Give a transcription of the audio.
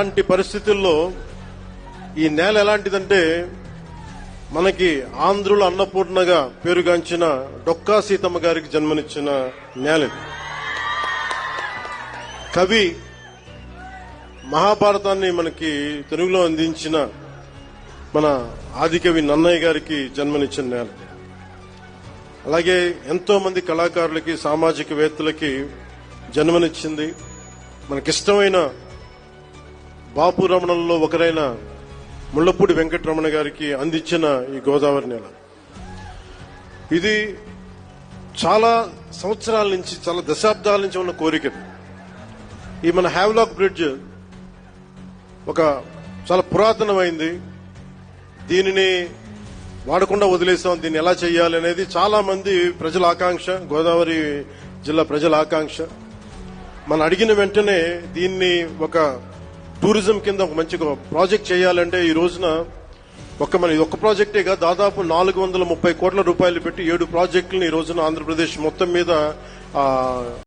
అలాంటి పరిస్థితుల్లో ఈ నేల ఎలాంటిదంటే మనకి ఆంధ్రుల అన్నపూర్ణగా పేరుగాంచిన డొక్కా సీతమ్మ గారికి జన్మనిచ్చిన నేల కవి మహాభారతాన్ని మనకి తెలుగులో అందించిన మన ఆదికవి నన్నయ్య గారికి జన్మనిచ్చిన నేల అలాగే ఎంతో మంది కళాకారులకి సామాజికవేత్తలకి జన్మనిచ్చింది. మనకిష్టమైన బాపు రమణంలో ఒకరైన ముళ్ళపూడి వెంకటరమణ గారికి అందించిన ఈ గోదావరి నేల. ఇది చాలా సంవత్సరాల నుంచి చాలా దశాబ్దాల నుంచి ఉన్న కోరిక ఈ మన హ్యావ్లాక్ బ్రిడ్జ్ ఒక చాలా పురాతనమైంది. దీనిని వాడకుండా వదిలేసాం. దీన్ని ఎలా చేయాలి అనేది చాలా మంది ప్రజల ఆకాంక్ష గోదావరి జిల్లా ప్రజల ఆకాంక్ష. మనం అడిగిన వెంటనే దీన్ని ఒక టూరిజం కింద ఒక మంచి ప్రాజెక్ట్ చేయాలంటే ఈ రోజున ఒక మన ఇది ఒక ప్రాజెక్టే కాదు దాదాపు నాలుగు వందల ముప్పై కోట్ల రూపాయలు పెట్టి ఏడు ప్రాజెక్టులను ఈ రోజున ఆంధ్రప్రదేశ్ మొత్తం మీద